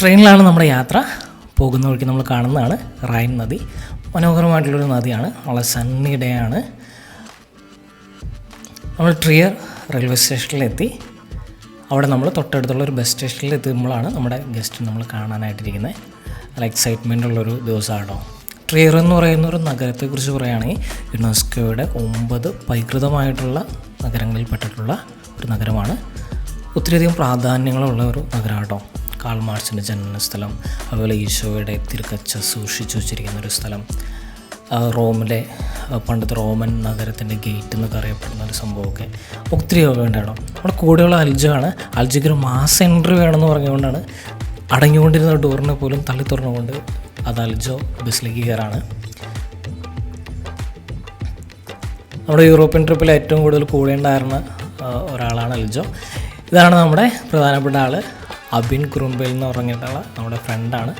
ട്രെയിനിലാണ് നമ്മുടെ യാത്ര. പോകുന്ന വഴിക്ക് നമ്മൾ കാണുന്നതാണ് റൈൻ നദി. മനോഹരമായിട്ടുള്ളൊരു നദിയാണ്. വളരെ സണ്ണി ആണ്. നമ്മൾ ട്രിയർ റെയിൽവേ സ്റ്റേഷനിലെത്തി. അവിടെ നമ്മൾ തൊട്ടടുത്തുള്ള ഒരു ബസ് സ്റ്റേഷനിൽ എത്തുമ്പോഴാണ് നമ്മുടെ ഗസ്റ്റ് നമ്മൾ കാണാനായിട്ടിരിക്കുന്നത് നല്ല എക്സൈറ്റ്മെന്റ് ഉള്ളൊരു ദിവസമാണോ. ട്രിയർ എന്ന് പറയുന്ന ഒരു നഗരത്തെക്കുറിച്ച് പറയുകയാണെങ്കിൽ യുനെസ്കോയുടെ ഒമ്പത് പൈകൃതമായിട്ടുള്ള നഗരങ്ങളിൽ പെട്ടിട്ടുള്ള ഒരു നഗരമാണ്. ഒത്തിരിയധികം പ്രാധാന്യങ്ങളുള്ള ഒരു നഗരമാട്ടോ. കാൾ മാർച്ചിന്റെ ജനനസ്ഥലം അതുപോലെ ഈശോയുടെ തിരുക്കച്ച സൂക്ഷിച്ചു വച്ചിരിക്കുന്ന ഒരു സ്ഥലം. റോമിലെ പണ്ടത്തെ റോമൻ നഗരത്തിന്റെ ഗേറ്റ് എന്നൊക്കെ അറിയപ്പെടുന്ന ഒരു സംഭവമൊക്കെ ഒത്തിരി വേണ്ടതാണ് നമ്മുടെ കൂടെയുള്ള അൽജാണ്. അൽജയ്ക്ക് ഒരു മാസ് എൻട്രി വേണമെന്ന് പറഞ്ഞുകൊണ്ടാണ് അടങ്ങിക്കൊണ്ടിരുന്ന ഡോറിനെ പോലും തള്ളി തുറന്നുകൊണ്ട് അത് അൽജോ ബസ്സിലേക്ക് കയറാണ്. നമ്മുടെ യൂറോപ്യൻ ട്രിപ്പിൽ ഏറ്റവും കൂടുതൽ കൂടേണ്ടായിരുന്ന ഒരാളാണ് അൽജോ. ഇതാണ് നമ്മുടെ പ്രധാനപ്പെട്ട ആൾ അബിൻ കുറുമ്പൽ എന്ന് പറഞ്ഞിട്ടുള്ള നമ്മുടെ ഫ്രണ്ടാണ്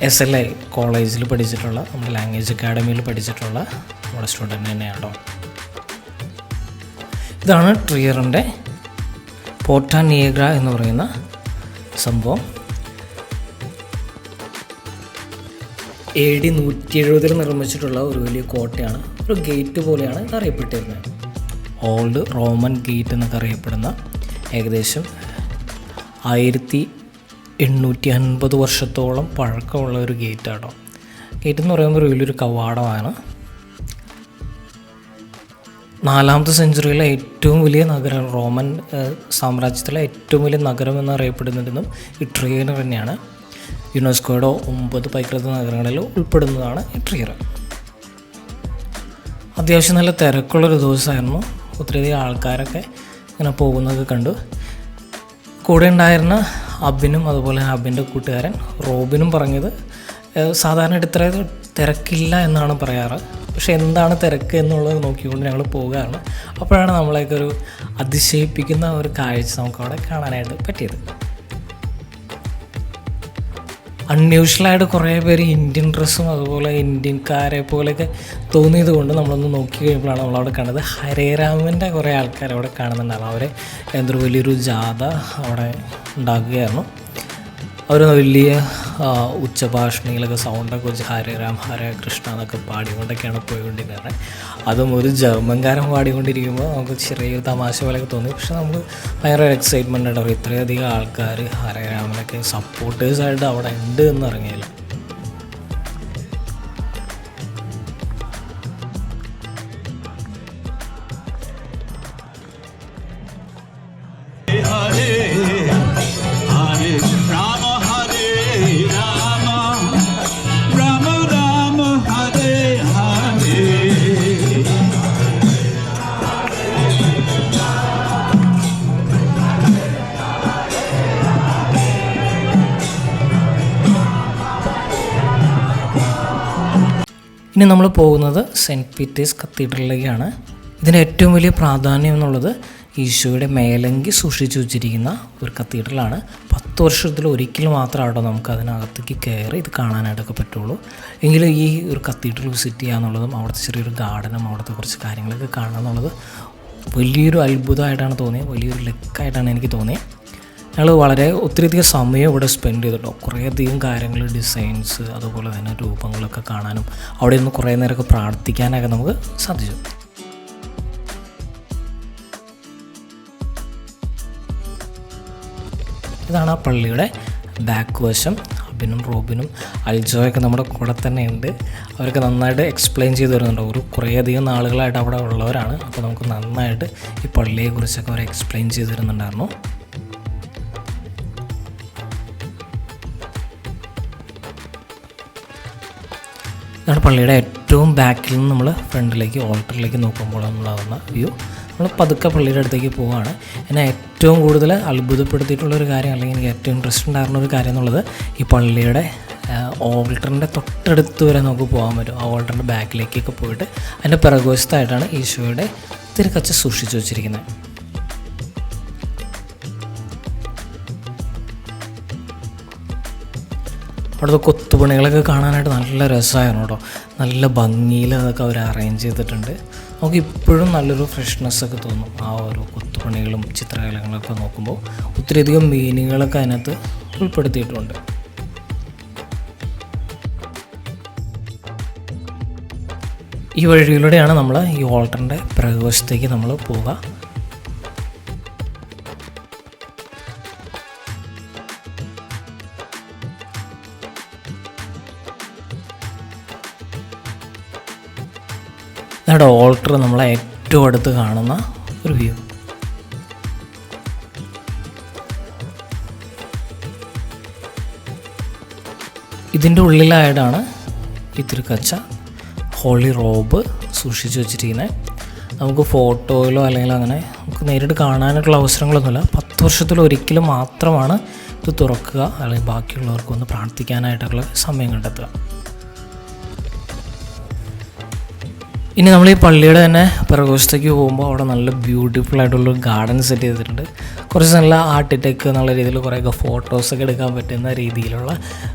എസ് എൽ ഐ കോളേജിൽ പഠിച്ചിട്ടുള്ള നമ്മുടെ ലാംഗ്വേജ് അക്കാഡമിയിൽ പഠിച്ചിട്ടുള്ള നമ്മുടെ സ്റ്റുഡന്റ് തന്നെയാണ് കേട്ടോ ഇതാണ് ട്രിയറിന്റെ പോർട്ട നിയഗ്ര എന്ന് പറയുന്ന സംഭവം. എ ഡി നൂറ്റി എഴുപതിൽ നിർമ്മിച്ചിട്ടുള്ള ഒരു വലിയ കോട്ടയാണ്. ഒരു ഗേറ്റ് പോലെയാണ് ഇത് അറിയപ്പെട്ടിരുന്നത് ഓൾഡ് റോമൻ ഗേറ്റ് എന്നൊക്കെ അറിയപ്പെടുന്ന ഏകദേശം ആയിരത്തി എണ്ണൂറ്റി അൻപത് വർഷത്തോളം പഴക്കമുള്ള ഒരു ഗേറ്റാട്ടോ. ഗേറ്റ് എന്ന് പറയുമ്പോൾ വലിയൊരു കവാടമാണ്. നാലാമത്തെ സെഞ്ചുറിയിലെ ഏറ്റവും വലിയ നഗരം റോമൻ സാമ്രാജ്യത്തിലെ ഏറ്റവും വലിയ നഗരം എന്നറിയപ്പെടുന്നതിനും ഇട്രിയർ ട്രിയർ തന്നെയാണ്. യുനെസ്കോയുടെ ഒമ്പത് പൈകൃത നഗരങ്ങളിൽ ഉൾപ്പെടുന്നതാണ് ഇട്രിയർ. ട്രിയർ അത്യാവശ്യം നല്ല തിരക്കുള്ളൊരു ദിവസമായിരുന്നു. ഒത്തിരിയധികം ആൾക്കാരൊക്കെ ഇങ്ങനെ പോകുന്നതൊക്കെ കണ്ടു. കൂടെ ഉണ്ടായിരുന്ന അബിനും അതുപോലെ അബിന്റെ കൂട്ടുകാരൻ റോബിനും പറഞ്ഞത് സാധാരണ ഇത്ര തിരക്കില്ല എന്നാണ് പറയാറ്. പക്ഷെ എന്താണ് തിരക്ക് എന്നുള്ളത് നോക്കിക്കൊണ്ട് ഞങ്ങൾ പോവുകയാണ്. അപ്പോഴാണ് നമ്മളെയൊക്കെ ഒരു അതിശയിപ്പിക്കുന്ന ഒരു കാഴ്ച നമുക്ക് അവിടെ കാണാനായിട്ട് പറ്റിയത്. അൺയൂഷ്വലായിട്ട് കുറേ പേര് ഇന്ത്യൻ ഡ്രസ്സും അതുപോലെ ഇന്ത്യൻകാരെ പോലെയൊക്കെ തോന്നിയത് കൊണ്ട് നമ്മളൊന്ന് നോക്കി കഴിയുമ്പോഴാണ് നമ്മളവിടെ കണ്ടത്. ഹരേരാമന്റെ കുറേ ആൾക്കാർ അവിടെ കാണുന്നുണ്ടായിരുന്നു. അവരെ എന്തൊരു വലിയൊരു ജാഥ അവിടെ ഉണ്ടാക്കുകയായിരുന്നു. അവർ വലിയ ഉച്ചഭാഷണികളൊക്കെ സൗണ്ടൊക്കെ വെച്ച് ഹരേ രാം ഹരേ കൃഷ്ണ എന്നൊക്കെ പാടിക്കൊണ്ടൊക്കെയാണ് പോയിക്കൊണ്ടിരുന്നത്. അതും ഒരു ജർമ്മൻകാരൻ പാടിക്കൊണ്ടിരിക്കുമ്പോൾ നമുക്ക് ചെറിയൊരു തമാശ പോലെയൊക്കെ തോന്നി. പക്ഷെ നമ്മൾ ഭയങ്കര എക്സൈറ്റ്മെന്റ് ഉണ്ടാവും ഇത്രയധികം ആൾക്കാർ ഹരേ രാമനൊക്കെ സപ്പോർട്ടേഴ്സായിട്ട് അവിടെ ഉണ്ട് എന്ന് ഇനി നമ്മൾ പോകുന്നത് സെന്റ് പീറ്റേഴ്സ് കത്തീഡ്രലിലേക്കാണ്. ഇതിന് ഏറ്റവും വലിയ പ്രാധാന്യം എന്നുള്ളത് ഈശോയുടെ മേലങ്കി സൂക്ഷിച്ചു വച്ചിരിക്കുന്ന ഒരു കത്തീഡ്രലാണ്. പത്ത് വർഷത്തിൽ ഒരിക്കൽ മാത്രമാട്ടോ നമുക്ക് അതിനകത്തേക്ക് കയറി ഇത് കാണാനായിട്ടൊക്കെ പറ്റുള്ളൂ. എങ്കിലും ഈ ഒരു കത്തീഡ്രൽ വിസിറ്റ് ചെയ്യുക എന്നുള്ളതും അവിടുത്തെ ചെറിയൊരു ഗാർഡനും അവിടുത്തെ കുറച്ച് കാര്യങ്ങളൊക്കെ കാണുക എന്നുള്ളത് വലിയൊരു അത്ഭുതമായിട്ടാണ് തോന്നിയത്. വലിയൊരു ലക്കായിട്ടാണ് എനിക്ക് തോന്നിയത്. ഞങ്ങൾ വളരെ ഒത്തിരിയധികം സമയം ഇവിടെ സ്പെൻഡ് ചെയ്തിട്ടോ. കുറേയധികം കാര്യങ്ങൾ ഡിസൈൻസ് അതുപോലെ തന്നെ രൂപങ്ങളൊക്കെ കാണാനും അവിടെ നിന്ന് കുറേ നേരമൊക്കെ പ്രാർത്ഥിക്കാനൊക്കെ നമുക്ക് സാധിച്ചു. ഇതാണ് ആ പള്ളിയുടെ ബാക്ക് വശം. അബിനും റോബിനും അൽജോയൊക്കെ നമ്മുടെ കൂടെ തന്നെ ഉണ്ട്. അവരൊക്കെ നന്നായിട്ട് എക്സ്പ്ലെയിൻ ചെയ്ത് തരുന്നുണ്ട്. ഒരു കുറേയധികം നാളുകളായിട്ട് അവിടെ ഉള്ളവരാണ്. അപ്പോൾ നമുക്ക് നന്നായിട്ട് ഈ പള്ളിയെക്കുറിച്ചൊക്കെ അവർ എക്സ്പ്ലെയിൻ ചെയ്ത് തരുന്നുണ്ടായിരുന്നു. ഇതാണ് പള്ളിയുടെ ഏറ്റവും ബാക്കിൽ നിന്ന് നമ്മൾ ഫ്രണ്ടിലേക്ക് ഓൾട്ടറിലേക്ക് നോക്കുമ്പോൾ നമ്മളാവുന്ന വ്യൂ. നമ്മൾ പതുക്കെ പള്ളിയുടെ അടുത്തേക്ക് പോവുകയാണ് എന്നെ ഏറ്റവും കൂടുതൽ അത്ഭുതപ്പെടുത്തിയിട്ടുള്ള ഒരു കാര്യം അല്ലെങ്കിൽ എനിക്ക് ഏറ്റവും ഇൻട്രസ്റ്റ് ഉണ്ടായിരുന്ന ഒരു കാര്യം എന്നുള്ളത് ഈ പള്ളിയുടെ ഓൾട്ടറിന്റെ തൊട്ടടുത്ത് വരെ നമുക്ക് പോകാൻ പറ്റും. ആ ഓൾട്ടറിന്റെ ബാക്കിലേക്കൊക്കെ പോയിട്ട് അതിന്റെ പിറകുവശത്തായിട്ടാണ് ഈശോയുടെ തിരുക്കച്ച സൂക്ഷിച്ചു വച്ചിരിക്കുന്നത്. അവിടുത്തെ കൊത്തുപണികളൊക്കെ കാണാനായിട്ട് നല്ല രസമായിരുന്നു കേട്ടോ. നല്ല ഭംഗിയിൽ അതൊക്കെ അവർ അറേഞ്ച് ചെയ്തിട്ടുണ്ട്. നമുക്ക് ഇപ്പോഴും നല്ലൊരു ഫ്രഷ്നെസ് ഒക്കെ തോന്നും ആ ഓരോ കൊത്തുപണികളും ചിത്രകലകളൊക്കെ നോക്കുമ്പോൾ. ഒത്തിരിയധികം മീനിങ്ങുകളൊക്കെ അതിനകത്ത് ഉൾപ്പെടുത്തിയിട്ടുണ്ട്. ഈ വഴിയിലൂടെയാണ് നമ്മൾ ഈ ഓൾട്ടറിന്റെ പ്രകോശത്തേക്ക് നമ്മൾ പോവുക. ഇതാണ് ഓൾട്ടർ നമ്മളെ ഏറ്റവും അടുത്ത് കാണുന്ന ഒരു വ്യൂ ഇതിന്റെ ഉള്ളിലായിട്ടാണ് ഈ കച്ച ഹോളി റോബ് സൂക്ഷിച്ചു വെച്ചിരിക്കുന്നത് നമുക്ക് ഫോട്ടോയിലോ അല്ലെങ്കിൽ അങ്ങനെ നമുക്ക് നേരിട്ട് കാണാനായിട്ടുള്ള അവസരങ്ങളൊന്നുമില്ല. പത്ത് വർഷത്തിൽ ഒരിക്കലും മാത്രമാണ് ഇത് തുറക്കുക അല്ലെങ്കിൽ ബാക്കിയുള്ളവർക്കൊന്ന് പ്രാർത്ഥിക്കാനായിട്ടുള്ള സമയം കണ്ടെത്തുക. ഇനി നമ്മൾ ഈ പള്ളിയുടെ തന്നെ പ്രകോശത്തേക്ക് പോകുമ്പോൾ അവിടെ നല്ല ബ്യൂട്ടിഫുൾ ആയിട്ടുള്ളൊരു ഗാർഡൻ സെറ്റ് ചെയ്തിട്ടുണ്ട്. കുറച്ച് നല്ല ആർട്ടിടെക് എന്നുള്ള രീതിയിൽ കുറേയൊക്കെ ഫോട്ടോസൊക്കെ എടുക്കാൻ പറ്റുന്ന രീതിയിലുള്ള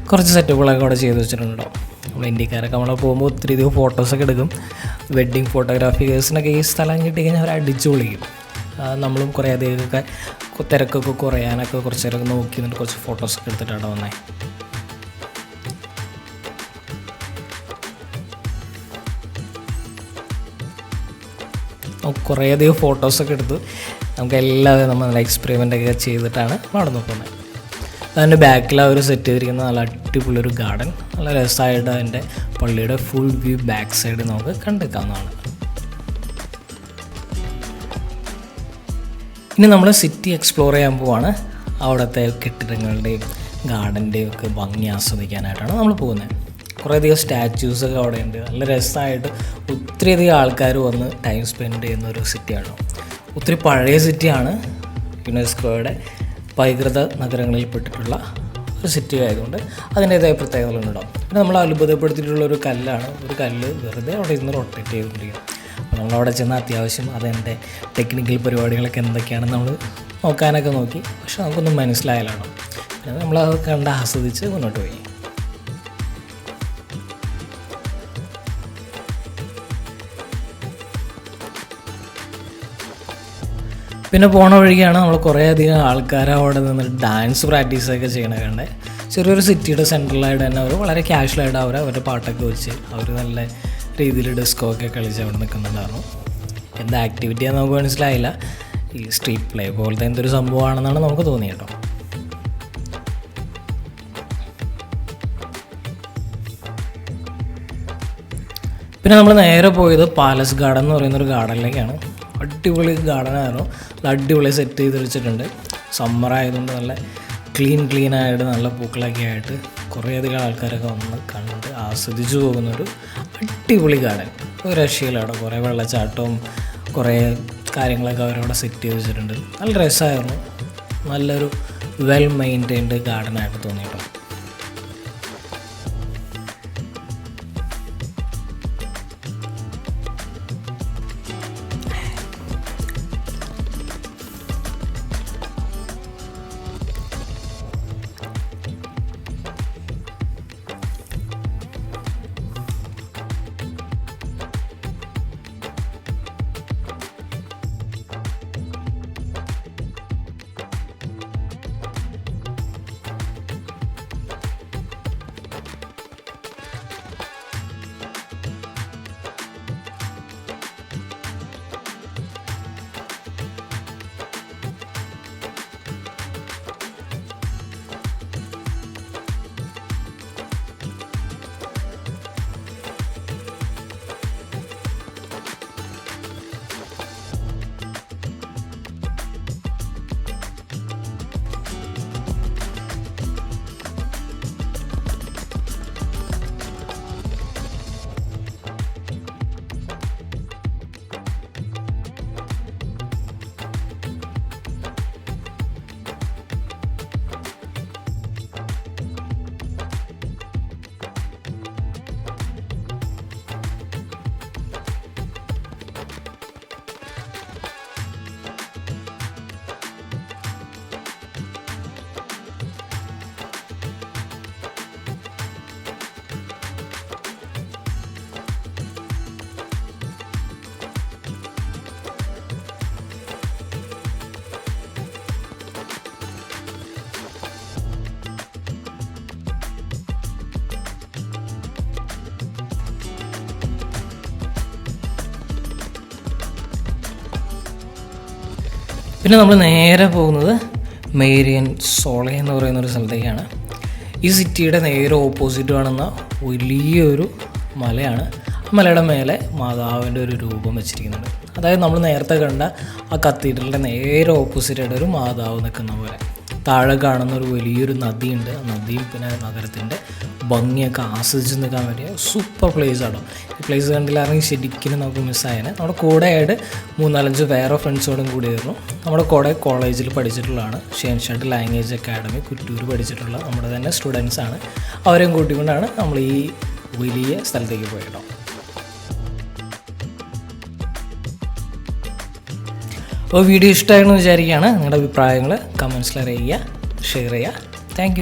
കുറച്ച് സെറ്റപ്പുകളൊക്കെ അവിടെ ചെയ്ത് വെച്ചിട്ടുണ്ട്. നമ്മൾ ഇന്ത്യക്കാരൊക്കെ നമ്മളെ പോകുമ്പോൾ ഒത്തിരി അധികം ഫോട്ടോസൊക്കെ എടുക്കും. വെഡ്ഡിങ് ഫോട്ടോഗ്രാഫിയേഴ്സിനൊക്കെ ഈ സ്ഥലം കിട്ടി കഴിഞ്ഞാൽ അവർ അടിച്ചു പൊളിക്കും. നമ്മളും കുറേ അധികമൊക്കെ തിരക്കൊക്കെ കുറയാനൊക്കെ കുറച്ച് നേരമൊക്കെ നോക്കി എന്നിട്ട് കുറച്ച് ഫോട്ടോസൊക്കെ എടുത്തിട്ടാണ് വന്നത് കുറേയധികം ഫോട്ടോസൊക്കെ എടുത്ത് നമുക്ക് എല്ലാവരും നമ്മൾ നല്ല എക്സ്പെരിമെന്റ് ഒക്കെ ചെയ്തിട്ടാണ് നടന്നു നോക്കുന്നത് അതിന്റെ ബാക്കിൽ അവർ സെറ്റ് ചെയ്തിരിക്കുന്ന നല്ല അടിപൊളി ഒരു ഗാർഡൻ നല്ല രസമായിട്ട് അതിന്റെ പള്ളിയുടെ ഫുൾ വ്യൂ ബാക്ക് സൈഡ് നമുക്ക് കണ്ടെത്താവുന്നതാണ്. ഇനി നമ്മൾ സിറ്റി എക്സ്പ്ലോർ ചെയ്യാൻ പോവാണ്. അവിടുത്തെ കെട്ടിടങ്ങളുടെയും ഗാർഡന്റെയും ഒക്കെ ഭംഗി ആസ്വദിക്കാനായിട്ടാണ് നമ്മൾ പോകുന്നത്. കുറേയധികം സ്റ്റാച്യൂസൊക്കെ അവിടെ ഉണ്ട് നല്ല രസമായിട്ട് ഒത്തിരിയധികം ആൾക്കാർ വന്ന് ടൈം സ്പെൻഡ് ചെയ്യുന്ന ഒരു സിറ്റിയാണ് ഒത്തിരി പഴയ സിറ്റിയാണ് യുനെസ്കോയുടെ പൈകൃത നഗരങ്ങളിൽ പെട്ടിട്ടുള്ള ഒരു സിറ്റി ആയതുകൊണ്ട് അതിന്റേതായ പ്രത്യേകതകളുണ്ടാവും. പിന്നെ നമ്മൾ അത്ഭുതപ്പെടുത്തിയിട്ടുള്ള ഒരു കല്ലാണ്. ഒരു കല്ല് വെറുതെ അവിടെ ഇരുന്ന് റൊട്ടേറ്റ് ചെയ്തുകൊണ്ടിരിക്കും അപ്പോൾ നമ്മളവിടെ ചെന്ന അത്യാവശ്യം അതിന്റെ ടെക്നിക്കൽ പരിപാടികളൊക്കെ എന്തൊക്കെയാണെന്ന് നമ്മൾ നോക്കാനൊക്കെ നോക്കി. പക്ഷെ നമുക്കൊന്നും മനസ്സിലായാലാണ്. പിന്നെ നമ്മളത് കണ്ട് ആസ്വദിച്ച് മുന്നോട്ട് പോയി. പിന്നെ പോണ വഴിക്കാണ് നമ്മൾ കുറേയധികം ആൾക്കാർ അവിടെ നിന്ന് ഡാൻസ് പ്രാക്ടീസൊക്കെ ചെയ്യണ കണ്ടേ. ചെറിയൊരു സിറ്റിയുടെ സെൻട്രലായിട്ട് തന്നെ അവർ വളരെ ക്യാഷ്വലായിട്ട് അവർ അവരുടെ പാട്ടൊക്കെ വെച്ച് അവർ നല്ല രീതിയിൽ ഡിസ്കോ ഒക്കെ കളിച്ച് അവിടെ നിൽക്കുന്നുണ്ടായിരുന്നു. എന്താ ആക്ടിവിറ്റിയാന്ന് നമുക്ക് മനസ്സിലായില്ല. ഈ സ്ട്രീറ്റ് പ്ലേ പോലത്തെ എന്തൊരു സംഭവമാണെന്നാണ് നമുക്ക് തോന്നിയത് കേട്ടോ. പിന്നെ നമ്മൾ നേരെ പോയത് പാലസ് ഗാർഡൻ എന്ന് പറയുന്ന ഒരു ഗാർഡനിലേക്കാണ്. അടിപൊളി ഗാർഡനായിരുന്നു. നല്ല അടിപൊളി സെറ്റ് ചെയ്ത് വെച്ചിട്ടുണ്ട്. സമ്മർ ആയതുകൊണ്ട് നല്ല ക്ലീൻ ക്ലീൻ ആയിട്ട് നല്ല പൂക്കളൊക്കെ ആയിട്ട് കുറേയധികം ആൾക്കാരൊക്കെ വന്ന് കണ്ടിട്ട് ആസ്വദിച്ചു പോകുന്നൊരു അടിപൊളി ഗാർഡൻ ഒരു രക്ഷയില്ല കുറേ വെള്ളച്ചാട്ടവും കുറേ കാര്യങ്ങളൊക്കെ അവരവിടെ സെറ്റ് ചെയ്ത് വെച്ചിട്ടുണ്ട്. നല്ല രസമായിരുന്നു. നല്ലൊരു വെൽ മെയിന്റൈൻഡ് ഗാർഡനായിട്ട് തോന്നിയിട്ടോ. പിന്നെ നമ്മൾ നേരെ പോകുന്നത് മേരിയൻ സോളെ എന്ന് പറയുന്ന ഒരു സ്ഥലത്തേക്കാണ്. ഈ സിറ്റിയുടെ നേരെ ഓപ്പോസിറ്റ് കാണുന്ന വലിയൊരു മലയാണ്. ആ മലയുടെ മേലെ മാതാവിന്റെ ഒരു രൂപം വെച്ചിരിക്കുന്നുണ്ട്. അതായത് നമ്മൾ നേരത്തെ കണ്ട ആ കത്തീഡ്രലിന്റെ നേരെ ഓപ്പോസിറ്റായിട്ട് ഒരു മാതാവ് നിൽക്കുന്ന പോലെ. താഴെ കാണുന്ന ഒരു വലിയൊരു നദിയുണ്ട്. ആ നദിയും പിന്നെ നഗരത്തിന്റെ ഭംഗിയൊക്കെ ആസ്വദിച്ച് നിൽക്കാൻ പറ്റിയ സൂപ്പർ പ്ലേസ് ആണ് ഈ പ്ലേസ് കണ്ടില്ലായിരുന്നെങ്കിൽ ശരിക്കും നമുക്ക് മിസ്സായേനെ നമ്മുടെ കൂടെയായിട്ട് മൂന്നാലഞ്ച് വേറെ ഫ്രണ്ട്സോടും കൂടിയായിരുന്നു. നമ്മുടെ കൂടെ കോളേജിൽ പഠിച്ചിട്ടുള്ളതാണ്. ഷേൻഷാട്ട് ലാംഗ്വേജ് അക്കാഡമി കുറ്റൂർ പഠിച്ചിട്ടുള്ള നമ്മുടെ തന്നെ സ്റ്റുഡൻസ് ആണ്. അവരെയും കൂട്ടിക്കൊണ്ടാണ് നമ്മൾ ഈ വലിയ സ്ഥലത്തേക്ക് പോയിട്ടോ അപ്പോൾ വീഡിയോ ഇഷ്ടമായെന്ന് വിചാരിക്കുകയാണ് നിങ്ങളുടെ അഭിപ്രായങ്ങൾ കമൻസിൽ അറിയിക്കുക ഷെയർ ചെയ്യുക. താങ്ക്